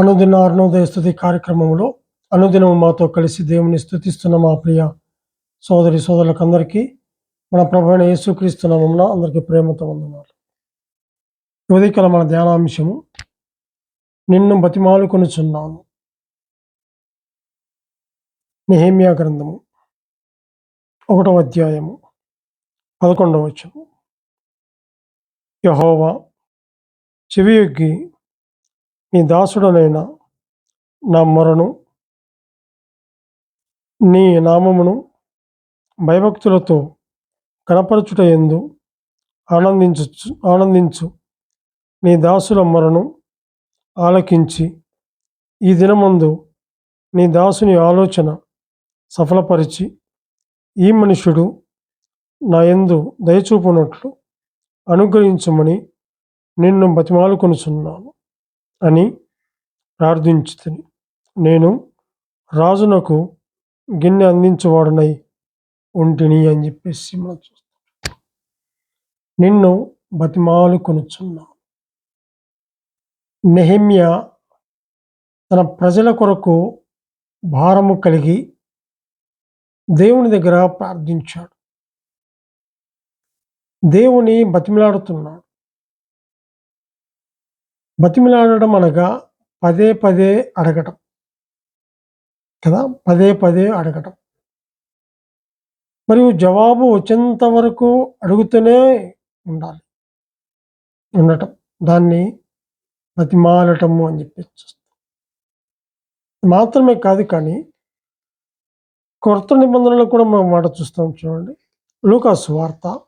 అనుదిన అరుణోదయ స్థుతి కార్యక్రమంలో అనుదినం మాతో కలిసి దేవుని స్థుతిస్తున్న మా ప్రియ సోదరి సోదరులకు అందరికీ మన ప్రభుణ అయిన యేసుక్రీస్తు నామమున అందరికీ ప్రేమతో వందనాలు. ఈ ఉదయకాల మన ధ్యానాంశము. నిన్ను బతిమాలుకొనుచున్నాను. నిహేమియా గ్రంథము ఒకటవ అధ్యాయము పదకొండవ యహోవా చెవియొగ్గి నీ దాసుడనైన నా మొరను నీ నామమును భయభక్తులతో కనపరచుట ఎందు ఆనందించు ఆనందించు. నీ దాసుల మొరను ఆలకించి ఈ దినమందు నీ దాసుని ఆలోచన సఫలపరిచి ఈ మనుషుడు నా యందు దయచూపునట్లు అనుగ్రహించమని నిన్ను బతిమాలుకొనుచున్నాను. అని ప్రార్థించుతుంది. నేను రాజునకు గిన్నె అందించేవాడునై ఉంటిని అని చెప్పేసి మనం చూస్తాం నిన్ను బతిమాలు కొనుచున్నాను. నెహమ్య తన ప్రజల కొరకు భారము కలిగి దేవుని దగ్గర ప్రార్థించాడు. దేవుని బతిమిలాడుతున్నాడు. బతిమిలాడడం అనగా పదే పదే అడగటం. కదా? పదే పదే అడగటం. మరియు జవాబు వచ్చేంత వరకు అడుగుతూనే ఉండాలి. ఉండటం. దాన్ని బతిమాలటము అని చెప్పి చూస్తాం మాత్రమే కాదు కానీ కొత్త నిబంధనలు కూడా మనం మాట చూస్తాం చూడండి. లూకా వార్త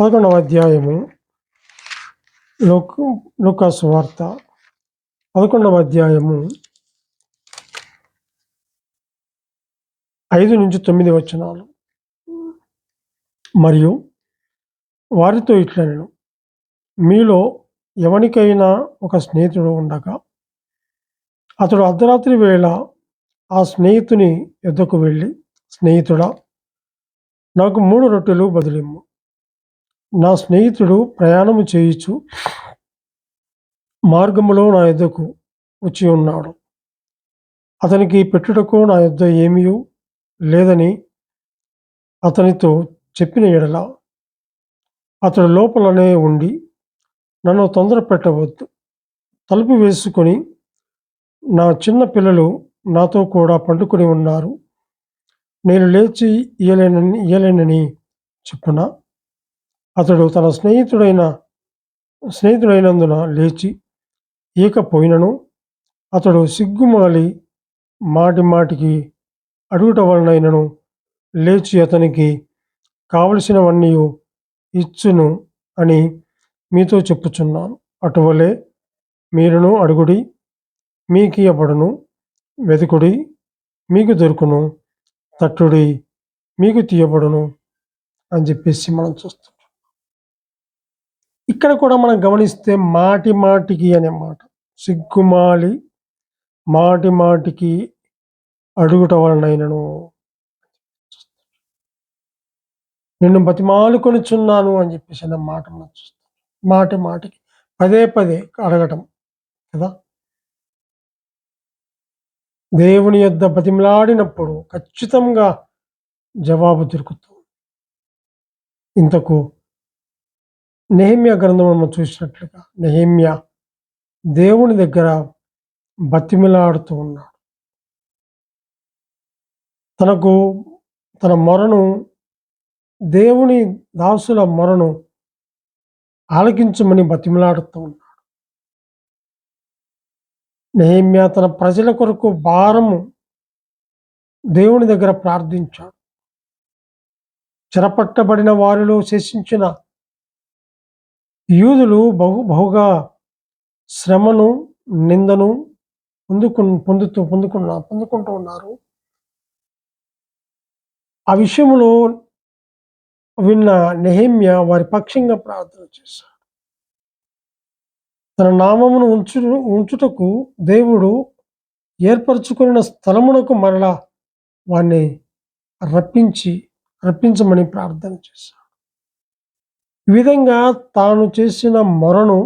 పదకొండవ అధ్యాయము లోక లూకాసు వార్త పదకొండవ అధ్యాయము ఐదు నుంచి తొమ్మిది వచనాలు. మరియు వారితో ఇట్లా నేను మీలో ఎవరికైనా ఒక స్నేహితుడు ఉండగా అతడు అర్ధరాత్రి వేళ ఆ స్నేహితుని ఎద్దకు వెళ్ళి స్నేహితుడా నాకు మూడు రొట్టెలు బదిలిమ్ము. నా స్నేహితుడు ప్రయాణము చేయుచు మార్గములో నా ఎద్దకు వచ్చి ఉన్నాడు. అతనికి పెట్టుటకు నా యొద్ద ఏమీ లేదని అతనితో చెప్పిన ఎడల అతడు లోపలనే ఉండి నన్ను తొందర పెట్టవద్దు తలుపు వేసుకొని నా చిన్న పిల్లలు నాతో కూడా పండుకొని ఉన్నారు. నేను లేచి ఇయలేనని ఇయలేనని చెప్పున అతడు తన స్నేహితుడైన స్నేహితుడైనందున లేచి ఈకపోయినను అతడు సిగ్గుమాలి మాటి మాటికి అడుగుట వలనైనను లేచి అతనికి కావలసినవన్నీ ఇచ్చును అని మీతో చెప్పుచున్నాను. అటువలే మీరును అడుగుడి మీకు ఇవ్వబడును వెతుకుడి మీకు దొరుకును తట్టుడి మీకు తీయబడును అని చెప్పేసి మనం చూస్తాం. ఇక్కడ కూడా మనం గమనిస్తే మాటి మాటికి అనే మాట సిగ్గుమాలి మాటి మాటికి అడుగుట వలనైనను. నిన్ను బతిమాలుకొనిచున్నాను అని చెప్పేసి అనే మాట మనం చూస్తాం. మాటి మాటికి పదే పదే అడగటం కదా? దేవుని యొద్ద బతిమలాడినప్పుడు ఖచ్చితంగా జవాబు దొరుకుతుంది. ఇంతకు నెహిమ్య గ్రంథం మనం చూసినట్లుగా నెహిమ్య దేవుని దగ్గర బతిమిలాడుతూ ఉన్నాడు. తనకు తన మొరను దేవుని దాసుల మొరను ఆలకించమని బతిమిలాడుతూ ఉన్నాడు. నెహిమ్య తన ప్రజల కొరకు భారము దేవుని దగ్గర ప్రార్థించాడు. చెరపట్టబడిన వారిలో శేషించిన యూదులు బహు బహుగా శ్రమను నిందను పొందుకు పొందుతూ పొందుకున్న పొందుకుంటూ ఉన్నారు. ఆ విషయంలో విన్న నెహిమ్య వారి పక్షంగా ప్రార్థన చేశాడు. తన నామమును ఉంచు ఉంచుటకు దేవుడు ఏర్పరచుకున్న స్థలమునకు మరలా వారిని రప్పించి రప్పించమని ప్రార్థన చేశాడు. ఈ విధంగా తాను చేసిన మొరను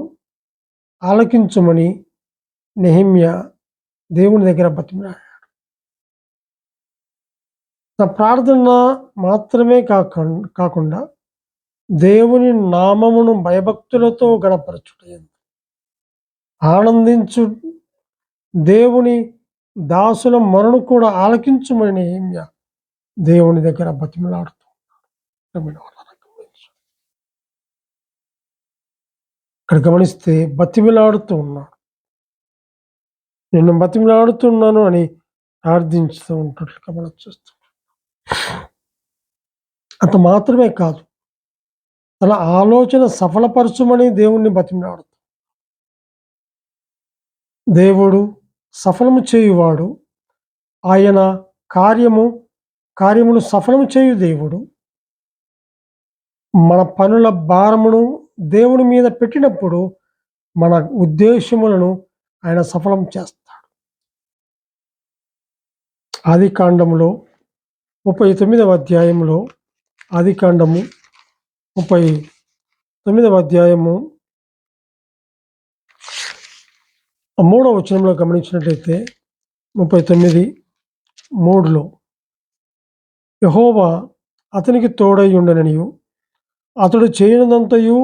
ఆలకించుమని నెహిమ్య దేవుని దగ్గర బతిమలాడాడు తన ప్రార్థన మాత్రమే కాకుండా కాకుండా దేవుని నామమును భయభక్తులతో గణపరచుటయందు. ఆనందించు దేవుని దాసుల మరణు కూడా ఆలకించుమని నెహిమ్య దేవుని దగ్గర బతిమలాడుతూ ఉన్నాడు ఇక్కడ గమనిస్తే బతిమిలాడుతూ ఉన్నాడు నిన్ను బతిమిలాడుతున్నాను అని ప్రార్థించుతూ ఉంటున్నట్లుగా మనం చూస్తాం అంత మాత్రమే కాదు. తన ఆలోచన సఫలపరచుమని దేవుణ్ణి బతిమిలాడుతూ. దేవుడు సఫలము చేయువాడు. ఆయన కార్యము కార్యమును సఫలము చేయు దేవుడు. మన పనుల భారమును దేవుని మీద పెట్టినప్పుడు మన ఉద్దేశములను ఆయన సఫలం చేస్తాడు. ఆది కాండంలో ముప్పై తొమ్మిదవ అధ్యాయంలో ఆది కాండము ముప్పై తొమ్మిదవ అధ్యాయము మూడవ వచనంలో గమనించినట్లయితే ముప్పై తొమ్మిది మూడులో యహోవా అతనికి తోడై ఉండననియు అతడు చేయనిదంతయు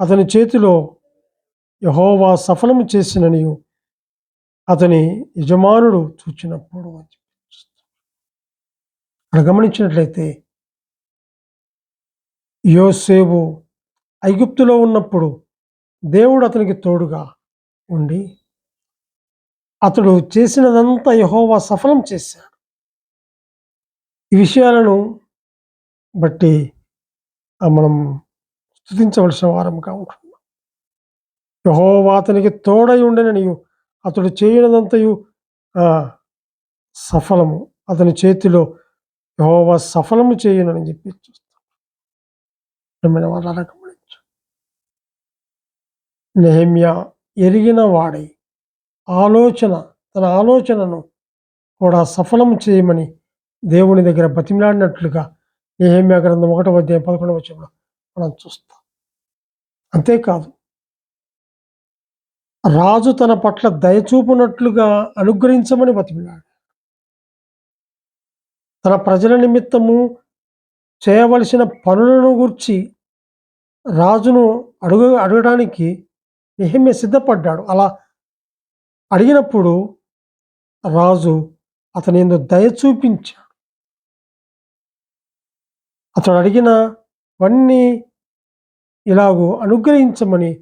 అతని చేతిలో యహోవా సఫలము చేసిననియు అతని యజమానుడు చూచినప్పుడు అక్కడ గమనించినట్లయితే యోసేపు ఐగుప్తులో ఉన్నప్పుడు దేవుడు అతనికి తోడుగా ఉండి అతడు చేసినదంతా యహోవా సఫలం చేశాడు. ఈ విషయాలను బట్టి మనం స్థుతించవలసిన వారముగా ఉంటున్నాం యహోవా అతనికి తోడై ఉండననియు అతడు చేయనదంతయు సఫలము. అతని చేతిలో యహోవా సఫలము చేయనని చెప్పి చూస్తాం. వాళ్ళ గమనించు. నెహమ్య ఎరిగిన వాడై ఆలోచన తన ఆలోచనను కూడా సఫలము చేయమని దేవుని దగ్గర బతిమిలాడినట్లుగా ఏహేమ్యా గ్రంథం ఒకటో అధ్యాయం పదకొండవ వచ్చంలో మనం చూస్తాం. అంతేకాదు రాజు తన పట్ల దయచూపునట్లుగా అనుగ్రహించమని బతిమిలాడు తన ప్రజల నిమిత్తము చేయవలసిన పనులను గుర్చి రాజును అడుగు అడగడానికి నిహమ్య సిద్ధపడ్డాడు. అలా అడిగినప్పుడు రాజు అతని ఎందుకు దయ చూపించాడు. అతడు వన్నీ ఇలాగూ అనుగ్రహించమని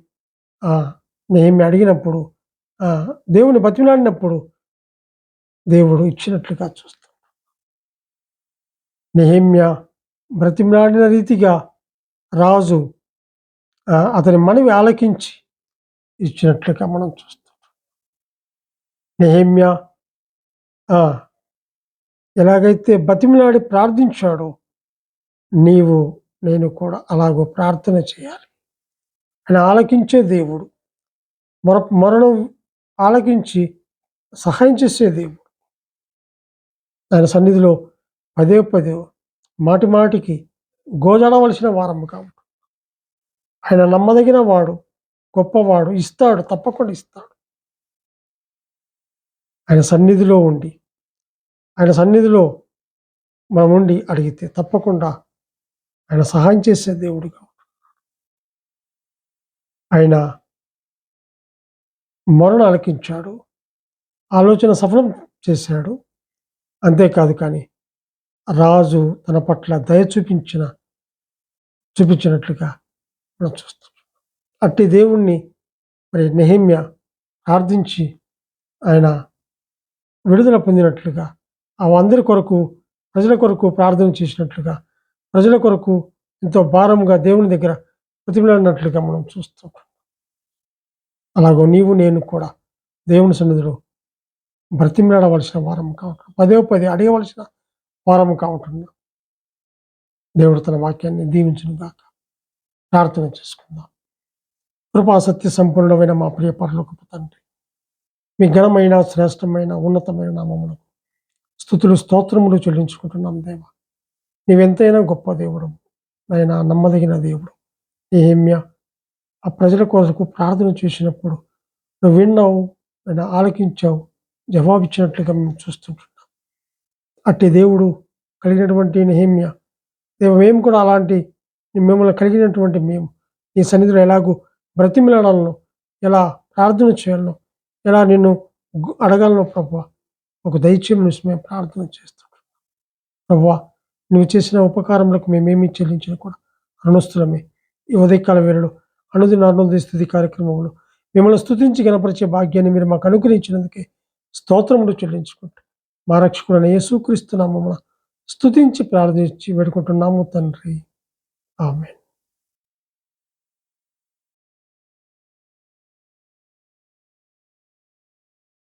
మేము అడిగినప్పుడు దేవుని బతిమలాడినప్పుడు దేవుడు ఇచ్చినట్లుగా చూస్తాం. నెహమ్య బ్రతిమలాడిన రీతిగా రాజు అతని మనవి ఆలకించి ఇచ్చినట్లుగా మనం చూస్తాం. నెహమ్య ఎలాగైతే బతిమలాడి ప్రార్థించాడో నీవు నేను కూడా అలాగో ప్రార్థన చేయాలి. అని ఆలకించే దేవుడు మర మరణం ఆలకించి సహాయం చేసే దేవుడు. ఆయన సన్నిధిలో పదే పదే మాటి మాటికి గోజాడవలసిన వారం కాబట్టి. ఆయన నమ్మదగిన వాడు గొప్పవాడు ఇస్తాడు తప్పకుండా ఇస్తాడు. ఆయన సన్నిధిలో ఉండి ఆయన సన్నిధిలో మనం ఉండి అడిగితే తప్పకుండా ఆయన సహాయం చేసే దేవుడుగా ఆయన మరణ అలకించాడు ఆలోచన సఫలం చేశాడు. అంతేకాదు కానీ రాజు తన పట్ల దయ చూపించిన చూపించినట్లుగా మనం చూస్తాం అట్టి దేవుణ్ణి మరి నెహిమ్య ప్రార్థించి ఆయన విడుదల పొందినట్లుగా ఆ అందరి కొరకు ప్రజల కొరకు ప్రార్థన చేసినట్లుగా ప్రజల కొరకు ఎంతో భారంగా దేవుని దగ్గర ప్రతిమలాడినట్లుగా మనం చూస్తాం అలాగో నీవు నేను కూడా దేవుని సన్నిధిలో బ్రతిమలాడవలసిన వారం కావటం పదే పదే అడగవలసిన వారం కావటం దేవుడు తన వాక్యాన్ని దీవించిన ప్రార్థన చేసుకుందాం. కృపా సత్య సంపూర్ణమైన మా ప్రియ పరలోకపు తండ్రి మీ ఘనమైన శ్రేష్టమైన ఉన్నతమైన నామములకు స్థుతులు స్తోత్రములు చెల్లించుకుంటున్నాం దేవా. నీవెంతైనా గొప్ప దేవుడు. ఆయన నమ్మదగిన దేవుడు. ఏమ్య ఆ ప్రజల కొరకు ప్రార్థన చేసినప్పుడు నువ్వు విన్నావు ఆయన ఆలకించావు జవాబిచ్చినట్లుగా మేము చూస్తుంటున్నాం. అట్టి దేవుడు కలిగినటువంటి నిహేమ్య దేవ మేము కూడా అలాంటి మిమ్మల్ని కలిగినటువంటి మేము ఈ సన్నిధిలో ఎలాగూ బ్రతిమిలడాలను ఎలా ప్రార్థన చేయాలను ఎలా నిన్ను అడగలను ప్రభు. ఒక దైత్యం నుంచి మేము ప్రార్థన చేస్తున్నాం ప్రభు నువ్వు చేసిన ఉపకారములకు మేమేమి చెల్లించిన కూడా రుణస్తులమే ఈ ఉదయకాల వేళలో అనుదిన అనుదిన స్థితి కార్యక్రమంలో మిమ్మల్ని స్థుతించి గణపరిచే భాగ్యాన్ని మీరు మాకు అనుగ్రహించినందుకే స్తోత్రములు చెల్లించుకుంటూ మా రక్షకుడైన యేసుక్రీస్తు నామమున స్థుతించి ప్రార్థించి వేడుకుంటున్నాము తండ్రి. ఆమె